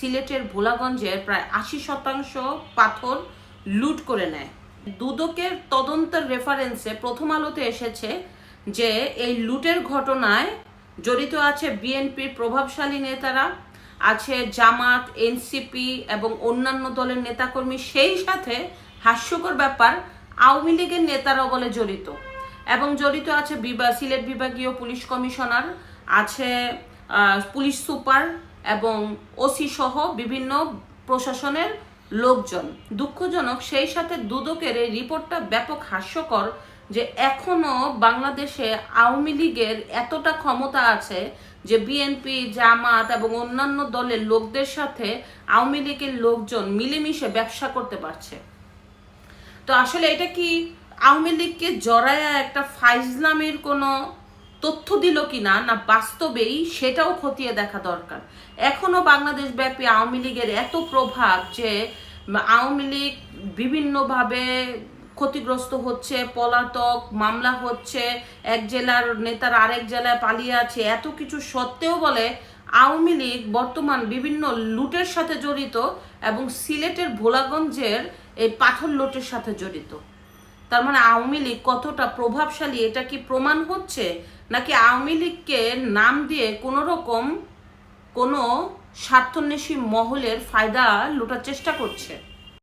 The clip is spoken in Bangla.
সিলেটের ভোলাগঞ্জের প্রায় আশি শতাংশ পাথর লুট করে নেয়। দুদকের তদন্তের রেফারেন্সে প্রথম আলোতে এসেছে যে, এই লুটের ঘটনায় জড়িত আছে বিএনপির প্রভাবশালী নেতারা, আছে জামাত, এনসিপি এবং অন্যান্য দলের নেতাকর্মী। সেই সাথে হাস্যকর ব্যাপার, আওয়ামী লীগের নেতারাও বলে জড়িত। এবং জড়িত আছে বিবা- সিলেট বিভাগীয় পুলিশ কমিশনার, আছে পুলিশ সুপার এবং ওসি সহ বিভিন্ন প্রশাসনের লোকজন। দুঃখজনক, সেই সাথে দুদকের এই রিপোর্টটা ব্যাপক হাস্যকর যে এখনও বাংলাদেশে আওয়ামী লীগের এতটা ক্ষমতা আছে যে বিএনপি জামাত এবং অন্যান্য দলের লোকদের সাথে আওয়ামী লীগের লোকজন মিলেমিশে ব্যবসা করতে পারছে। তো আসলে এটা কি আওয়ামী লীগকে জড়ায়া একটা ফাইজলামের কোনো তথ্য দিল কি না বাস্তবেই সেটাও খতিয়ে দেখা দরকার। এখনও বাংলাদেশ ব্যাপী আওয়ামী লীগের এত প্রভাব যে আওয়ামী লীগ বিভিন্নভাবে ক্ষতিগ্রস্ত হচ্ছে, পলাতক, মামলা হচ্ছে, এক জেলার নেতার আরেক জেলায় পালিয়ে আছে, এত কিছু সত্ত্বেও বলে আওয়ামী লীগ বর্তমান বিভিন্ন লুটের সাথে জড়িত এবং সিলেটের ভোলাগঞ্জের এই পাথর লুটের সাথে জড়িত। তার মানে আওয়ামী লীগ কতটা প্রভাবশালী, এটা কি প্রমাণ হচ্ছে? নাকি আওয়ামী লীগকে নাম দিয়ে কোনো রকম কোনো স্বার্থন্বেষী মহলের ফায়দা লুটার চেষ্টা করছে?